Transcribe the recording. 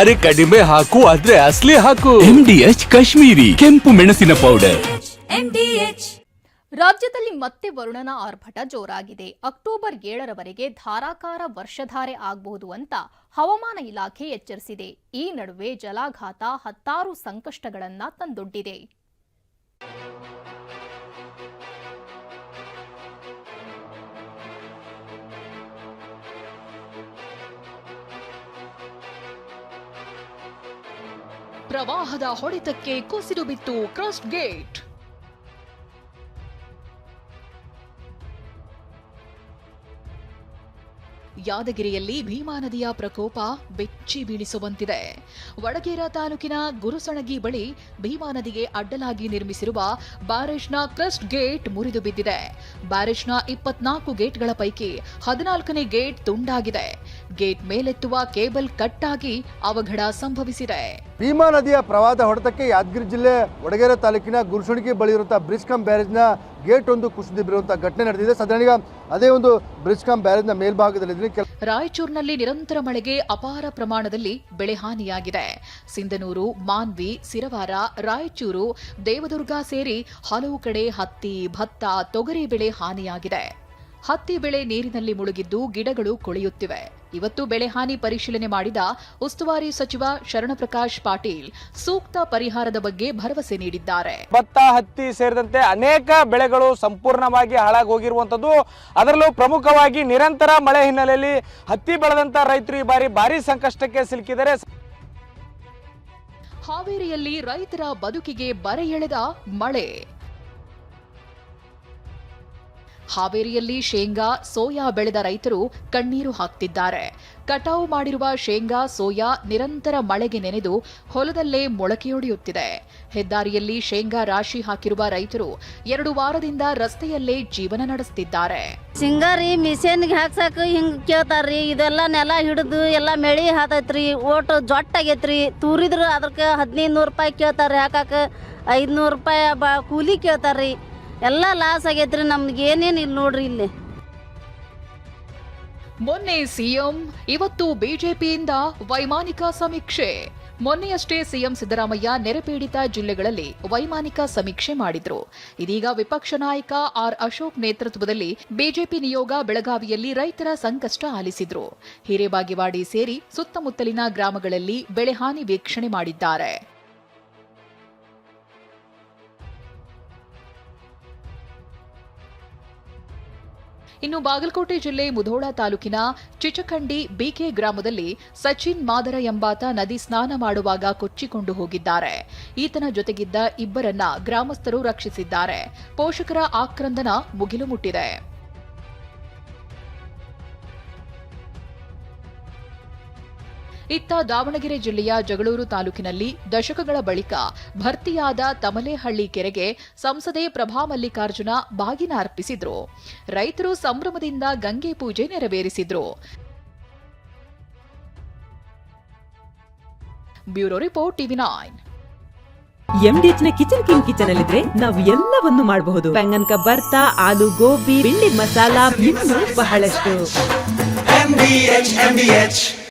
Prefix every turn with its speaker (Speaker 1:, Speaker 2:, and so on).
Speaker 1: ಅರೆ ಕಡಿಮೆ ಹಾಕು ಆದ್ರೆ ಅಸ್ಲಿ ಹಾಕು.
Speaker 2: ಎಂಡಿಎಚ್ ಕಾಶ್ಮೀರಿ ಕೆಂಪು ಮೆಣಸಿನ ಪೌಡರ್
Speaker 3: ರಾಜ್ಯದಲ್ಲಿ ಮತ್ತೆ ವರುಣನ ಆರ್ಭಟ ಜೋರಾಗಿದೆ. ಅಕ್ಟೋಬರ್ ಏಳರವರೆಗೆ ಧಾರಾಕಾರ ವರ್ಷಧಾರೆ ಆಗಬಹುದು ಅಂತ ಹವಾಮಾನ ಇಲಾಖೆ ಎಚ್ಚರಿಸಿದೆ. ಈ ನಡುವೆ ಜಲಾಘಾತ ಹತ್ತಾರು ಸಂಕಷ್ಟಗಳನ್ನ ತಂದೊಡ್ಡಿದೆ.
Speaker 4: ಪ್ರವಾಹದ ಹೊಡೆತಕ್ಕೆ ಕುಸಿದು ಬಿತ್ತು ಕ್ರಸ್ಟ್ ಗೇಟ್. ಯಾದಗಿರಿಯಲ್ಲಿ ಭೀಮಾ ನದಿಯ ಪ್ರಕೋಪ ಬೆಚ್ಚಿ ಬೀಳಿಸುವಂತಿದೆ. ವಡಗೇರ ತಾಲೂಕಿನ ಗುರುಸಣಗಿ ಬಳಿ ಭೀಮಾ ನದಿಗೆ ಅಡ್ಡಲಾಗಿ ನಿರ್ಮಿಸಿರುವ ಬ್ಯಾರೇಜ್ನ ಕ್ರಸ್ಟ್ ಗೇಟ್ ಮುರಿದು ಬಿದ್ದಿದೆ. ಬ್ಯಾರೇಜ್ನ ಇಪ್ಪತ್ನಾಲ್ಕು ಗೇಟ್ಗಳ ಪೈಕಿ ಹದಿನಾಲ್ಕನೇ ಗೇಟ್ ತುಂಡಾಗಿದೆ. ಗೇಟ್ ಮೇಲೆತ್ತುವ ಕೇಬಲ್ ಕಟ್ ಆಗಿ ಅವಘಡ ಸಂಭವಿಸಿದೆ.
Speaker 5: ಭೀಮಾ ನದಿಯ ಪ್ರವಾದ ಹೊಡೆತಕ್ಕೆ ಯಾದಗಿರಿ ಜಿಲ್ಲೆ ವಡಗೇರೆ ತಾಲೂಕಿನ ಗುರುಸುಣಿಗೆ ಬಳಿ ಇರುವಂತಹ ಬ್ರಿಜ್ ಕಂ ಬ್ಯಾರೇಜ್ ಬ್ಯಾರೇಜ್ನ ಗೇಟ್ ಒಂದು ಕುಸಿದು ಬಿರುವಂತಹ ಘಟನೆ ನಡೆದಿದೆ. ಸದ್ಯ ಅದೇ ಒಂದು ಬ್ರಿಜ್ ಕಂ ಬ್ಯಾರೇಜ್ ಬ್ಯಾರೇಜ್ನ ಮೇಲ್ಭಾಗದಲ್ಲಿ
Speaker 4: ರಾಯಚೂರಿನಲ್ಲಿ ನಿರಂತರ ಮಳೆಗೆ ಅಪಾರ ಪ್ರಮಾಣದಲ್ಲಿ ಬೆಳೆ ಹಾನಿಯಾಗಿದೆ. ಸಿಂಧನೂರು ಮಾನ್ವಿ ಸಿರವಾರ ರಾಯಚೂರು ದೇವದುರ್ಗ ಸೇರಿ ಹಲವು ಕಡೆ ಹತ್ತಿ ಭತ್ತ ತೊಗರಿ ಬೆಳೆ ಹಾನಿಯಾಗಿದೆ. ಹತ್ತಿ ಬೆಳೆ ನೀರಿನಲ್ಲಿ ಮುಳುಗಿದ್ದು ಗಿಡಗಳು ಕೊಳೆಯುತ್ತಿವೆ. ಇವತ್ತು ಬೆಳೆ ಹಾನಿ ಪರಿಶೀಲನೆ ಮಾಡಿದ ಉಸ್ತುವಾರಿ ಸಚಿವ ಶರಣಪ್ರಕಾಶ್ ಪಾಟೀಲ್ ಸೂಕ್ತ ಪರಿಹಾರದ ಬಗ್ಗೆ ಭರವಸೆ ನೀಡಿದ್ದಾರೆ.
Speaker 6: ಭತ್ತ ಹತ್ತಿ ಸೇರಿದಂತೆ ಅನೇಕ ಬೆಳೆಗಳು ಸಂಪೂರ್ಣವಾಗಿ ಹಾಳಾಗಿ ಹೋಗಿರುವಂಥದ್ದು ಅದರಲ್ಲೂ ಪ್ರಮುಖವಾಗಿ ನಿರಂತರ ಮಳೆ ಹಿನ್ನೆಲೆಯಲ್ಲಿ ಹತ್ತಿ ಬೆಳೆದಂತ ರೈತರು ಈ ಬಾರಿ ಭಾರಿ ಸಂಕಷ್ಟಕ್ಕೆ ಸಿಲುಕಿದರೆ
Speaker 4: ಹಾವೇರಿಯಲ್ಲಿ ರೈತರ ಬದುಕಿಗೆ ಬರೆ ಎಳೆದ ಮಳೆ. ಹಾವೇರಿಯಲ್ಲಿ ಶೇಂಗಾ, ಸೋಯಾ ಬೆಳೆದ ರೈತರು ಕಣ್ಣೀರು ಹಾಕ್ತಿದ್ದಾರೆ. ಕಟಾವು ಮಾಡಿರುವ ಶೇಂಗಾ, ಸೋಯಾ ನಿರಂತರ ಮಳೆಗೆ ನೆನೆದು ಹೊಲದಲ್ಲೇ ಮೊಳಕೆಯೊಡೆಯುತ್ತಿದೆ. ಹೆದ್ದಾರಿಯಲ್ಲಿ ಶೇಂಗಾ ರಾಶಿ ಹಾಕಿರುವ ರೈತರು ಎರಡು ವಾರದಿಂದ ರಸ್ತೆಯಲ್ಲೇ ಜೀವನ ನಡೆಸುತ್ತಿದ್ದಾರೆ
Speaker 7: ಸಿಂಗಾರಿ ಮಿಷನ್ ಹಾಕ್ಸಾಕ ಹಿಂಗ್ ಕೇಳ್ತಾರ್ರಿ, ಇದೆಲ್ಲ ನೆಲ ಹಿಡಿದು ಎಲ್ಲ ಮೆಳಿ ಹಾತೈತ್ರಿ, ಓಟು ಜೊಟ್ಟ ಆಗೈತ್ರಿ ತೂರಿದ್ರು ಅದಕ್ಕೆ ಹದಿನೈದು ನೂರು ರೂಪಾಯಿ ಕೇಳ್ತಾರ್ರಿ, ಹಾಕಾಕ ಐದ್ನೂರು ರೂಪಾಯಿ ಕೂಲಿ ಕೇಳ್ತಾರ್ರಿ. ಎಲ್ಲ ಲಾಸ್ ಆಗೈತ್ರಿ, ನಮ್ಗೆ ಏನೇನು ಇಲ್ಲಿ ನೋಡ್ರಿ ಇಲ್ಲಿ.
Speaker 4: ಮೊನ್ನೆ ಸಿಎಂ, ಇವತ್ತು ಬಿಜೆಪಿಯಿಂದ ವೈಮಾನಿಕ ಸಮೀಕ್ಷೆ. ಮೊನ್ನೆಯಷ್ಟೇ ಸಿಎಂ ಸಿದ್ದರಾಮಯ್ಯ ನೆರೆಪೀಡಿತ ಜಿಲ್ಲೆಗಳಲ್ಲಿ ವೈಮಾನಿಕ ಸಮೀಕ್ಷೆ ಮಾಡಿದ್ರು. ಇದೀಗ ವಿಪಕ್ಷ ನಾಯಕ ಆರ್ ಅಶೋಕ್ ನೇತೃತ್ವದಲ್ಲಿ ಬಿಜೆಪಿ ನಿಯೋಗ ಬೆಳಗಾವಿಯಲ್ಲಿ ರೈತರ ಸಂಕಷ್ಟ ಆಲಿಸಿದ್ರು. ಹಿರೇಬಾಗಿವಾಡಿ ಸೇರಿ ಸುತ್ತಮುತ್ತಲಿನ ಗ್ರಾಮಗಳಲ್ಲಿ ಬೆಳೆಹಾನಿ ವೀಕ್ಷಣೆ ಮಾಡಿದ್ದಾರೆ. ಇನ್ನು ಬಾಗಲಕೋಟೆ ಜಿಲ್ಲೆ ಮುಧೋಳ ತಾಲೂಕಿನ ಚಿಚಕಂಡಿ ಬಿಕೆ ಗ್ರಾಮದಲ್ಲಿ ಸಚಿನ್ ಮಾದರ ಎಂಬಾತ ನದಿ ಸ್ನಾನ ಮಾಡುವಾಗ ಕೊಚ್ಚಿಕೊಂಡು ಹೋಗಿದ್ದಾರೆ. ಈತನ ಜೊತೆಗಿದ್ದ ಇಬ್ಬರನ್ನ ಗ್ರಾಮಸ್ಥರು ರಕ್ಷಿಸಿದ್ದಾರೆ. ಪೋಷಕರ ಆಕ್ರಂದನ ಮುಗಿಲು ಮುಟ್ಟಿದೆ. ಇತ್ತ ದಾವಣಗೆರೆ ಜಿಲ್ಲೆಯ ಜಗಳೂರು ತಾಲೂಕಿನಲ್ಲಿ ದಶಕಗಳ ಬಳಿಕ ಭರ್ತಿಯಾದ ತಮಲೇಹಳ್ಳಿ ಕೆರೆಗೆ ಸಂಸದೆ ಪ್ರಭಾ ಮಲ್ಲಿಕಾರ್ಜುನ ಬಾಗಿನ ಅರ್ಪಿಸಿದ್ರು. ರೈತರು ಸಂಭ್ರಮದಿಂದ ಗಂಗೆ ಪೂಜೆ ನೆರವೇರಿಸಿದ್ರು. Bureau report TV nine.
Speaker 8: ಎಂಡಿಎಚ್ನ kitchen king kitchen ಅಲ್ಲಿದ್ರೆ ನಾವು ಎಲ್ಲವನ್ನು ಮಾಡಬಹುದು. ಬೆಂಗನ್ಕ ಬರ್ತಾ ಆಲೂ ಗೋಬಿ ಬಿಂಡಿ ಮಸಾಲಾ ಇನ್ನೂ ಬಹಳಷ್ಟು.